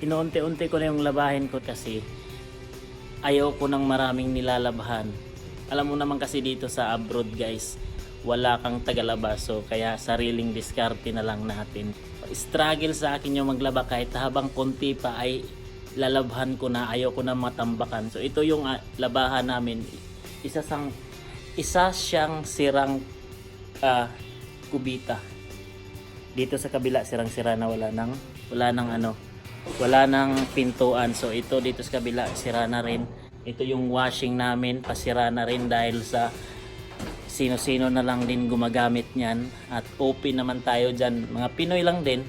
inuunti-unti ko na yung labahin ko kasi ayaw ko ng maraming nilalabhan. Alam mo naman kasi dito sa abroad guys, wala kang tagalaba so kaya sariling diskarte na lang natin. Struggle sa akin yung maglaba kahit habang konti pa ay lalabhan ko na ayaw ko na matambakan. So ito yung ah, labahan namin. Isa sang isa siyang sirang ah, kubita. Dito sa kabila sirang-sira na wala nang wala nang ano wala nang pintuan. So ito dito sa kabila sira na rin. Ito yung washing namin pasira na rin dahil sa sino-sino na lang din gumagamit niyan at open naman tayo dyan. Mga Pinoy lang din.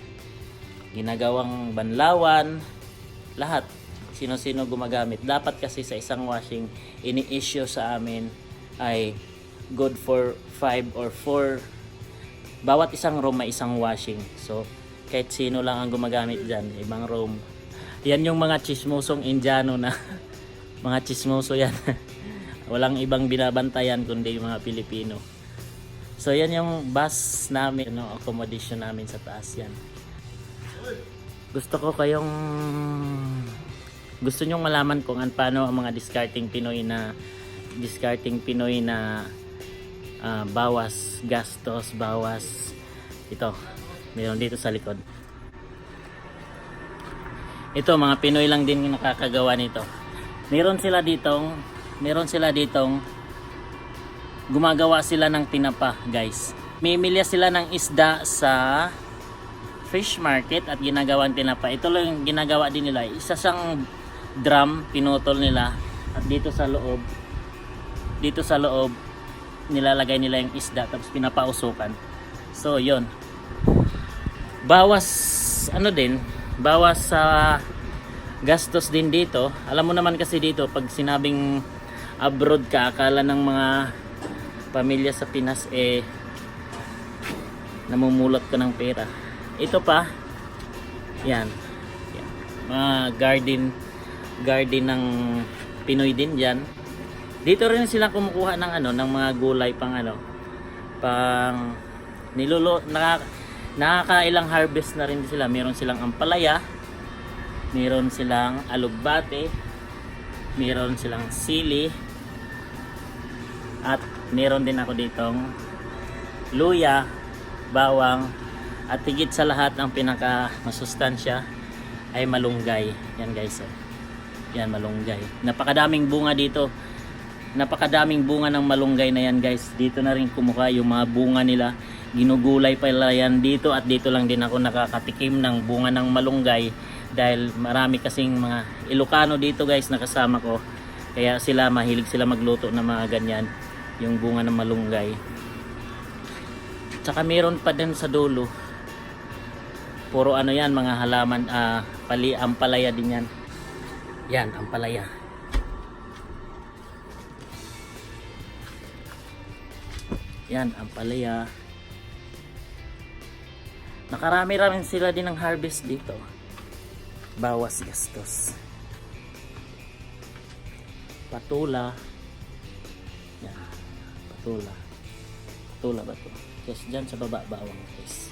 Ginagawang banlawan, lahat. Sino-sino gumagamit. Dapat kasi sa isang washing, ini-issue sa amin ay good for 5 or 4 bawat isang room may isang washing. So, kahit sino lang ang gumagamit dyan, ibang room. Yan yung mga chismosong Indiano na mga chismoso yan. Walang ibang binabantayan kundi yung mga Pilipino. So, yan yung bus namin, no, accommodation namin sa taas yan. Gusto ko kayong gusto nyong malaman kung an paano ang mga discarding Pinoy na discarding Pinoy na ah, bawas gastos, bawas ito, meron dito sa likod. Ito, mga Pinoy lang din nakakagawa nito. Meron sila ditong, meron sila ditong gumagawa sila ng tinapa, guys. Mimilya sila ng isda sa fish market at ginagawang tinapa. Ito lang yung ginagawa din nila. Isa siyang drum, pinutol nila at dito sa loob, dito sa loob, nilalagay nila yung isda tapos pinapausukan. So, yon Bawas, ano din, bawas sa gastos din dito. Alam mo naman kasi dito, pag sinabing abroad ka, akala ng mga pamilya sa Pinas, eh, namumulot ka ng pera. Ito pa, yan. yan. Mga garden, garden ng Pinoy din dyan. Dito rin sila kumukuha ng ano, ng mga gulay pang ano, pang nilulo, nakaka, nakakailang harvest na rin sila. Meron silang ampalaya, meron silang alugbate, meron silang sili, at meron din ako ditong luya, bawang, at higit sa lahat ang pinaka masustansya ay malunggay. Yan guys. Oh. Yan malunggay. Napakadaming bunga dito. Napakadaming bunga ng malunggay na yan guys. Dito na rin kumuha yung mga bunga nila. Ginugulay pala yan dito at dito lang din ako nakakatikim ng bunga ng malunggay dahil marami kasing mga Ilocano dito guys na kasama ko. Kaya sila mahilig sila magluto ng mga ganyan. Yung bunga ng malunggay. Tsaka meron pa din sa dulo. Puro ano yan, mga halaman, ah, pali, ampalaya din yan. Yan, ampalaya. Yan, ampalaya. Nakarami rin sila din ng harvest dito. Bawas gastos. Patula. Yan, patula. Patula ba to? Yes, dyan sa baba bawang guys.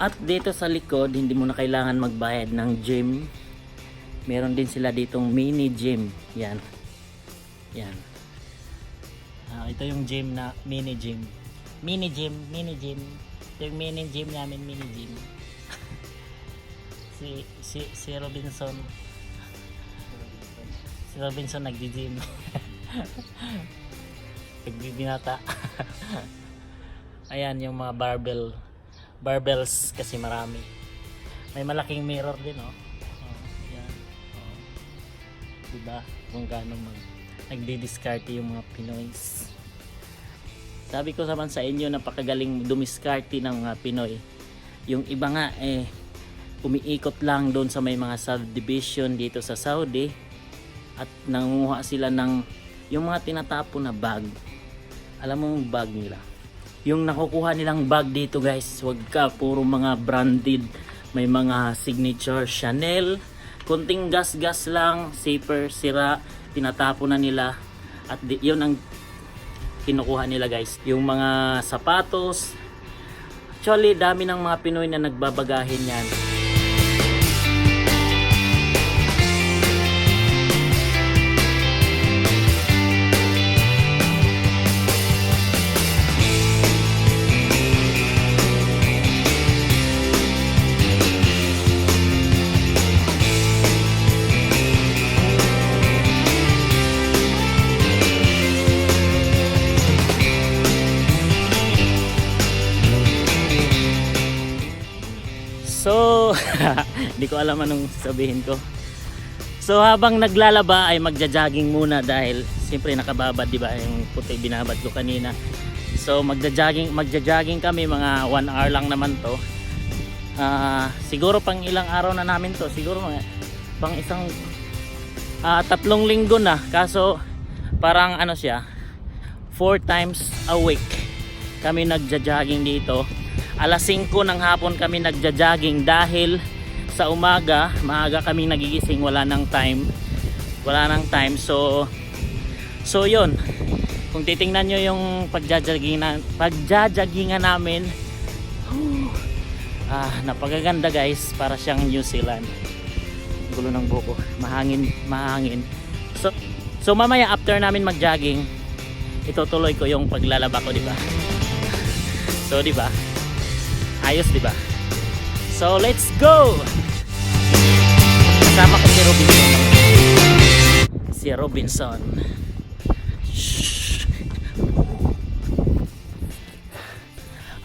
At dito sa likod, hindi mo na kailangan magbayad ng gym. Meron din sila ditong mini gym. Yan. Yan. Ah, ito yung gym na mini gym. Mini gym, mini gym. Yung mini gym namin, mini gym. si si si Robinson. Si Robinson nagdi-gym. Nagbibinata. Ayan yung mga barbell barbells kasi marami. May malaking mirror din, oh. oh yan. Oh. Diba? Kung gaano mag nagdi-discarte yung mga Pinoys. Sabi ko naman sa inyo, napakagaling dumiskarte ng mga Pinoy. Yung iba nga, eh, umiikot lang doon sa may mga subdivision dito sa Saudi at nangunguha sila ng yung mga tinatapon na bag. Alam mo yung bag nila? yung nakukuha nilang bag dito guys wag ka puro mga branded may mga signature Chanel kunting gas gas lang safer sira tinatapon na nila at di, yun ang kinukuha nila guys yung mga sapatos Actually, dami ng mga Pinoy na nagbabagahin yan. Hindi ko alam anong sabihin ko. So habang naglalaba ay magja-jogging muna dahil siyempre nakababad 'di ba yung puti binabad ko kanina. So magja-jogging magja-jogging kami mga 1 hour lang naman 'to. Ah, siguro pang ilang araw na namin 'to, siguro mga pang isang ah, tatlong linggo na. Kaso parang ano siya, 4 times a week kami nagja-jogging dito. Alas 5 ng hapon kami nagja-jogging dahil sa umaga, maaga kami nagigising, wala nang time. Wala nang time. So So 'yon. Kung titingnan nyo yung pagja-joggingan, pagja-joggingan namin, ah, napakaganda guys, para siyang New Zealand. Gulo ng buko, mahangin, mahangin. So, so mamaya after namin mag-jogging, itutuloy ko yung paglalaba ko, di ba? So, di ba? Ayos, di ba? So, let's go! Kasama ko si Robinson. Si Robinson. Shhh.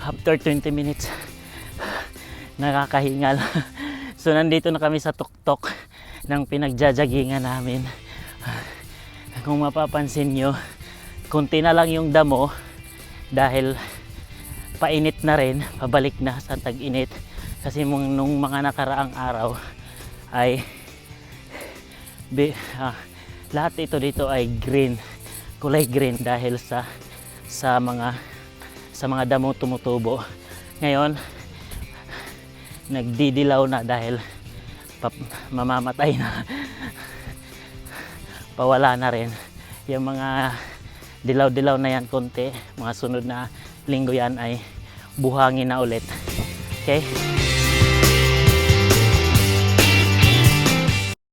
After 20 minutes, nakakahingal. So, nandito na kami sa tuktok ng pinagjajagingan namin. Kung mapapansin nyo, kunti na lang yung damo dahil painit na rin, pabalik na sa tag-init. Kasi mung, nung mga nakaraang araw ay bi, ah, lahat ito dito ay green, kulay green dahil sa sa mga sa mga damo tumutubo. Ngayon, nagdidilaw na dahil pap, mamamatay na. Pawala na rin. Yung mga dilaw-dilaw na yan konti, mga sunod na linggo yan ay buhangin na ulit. Okay?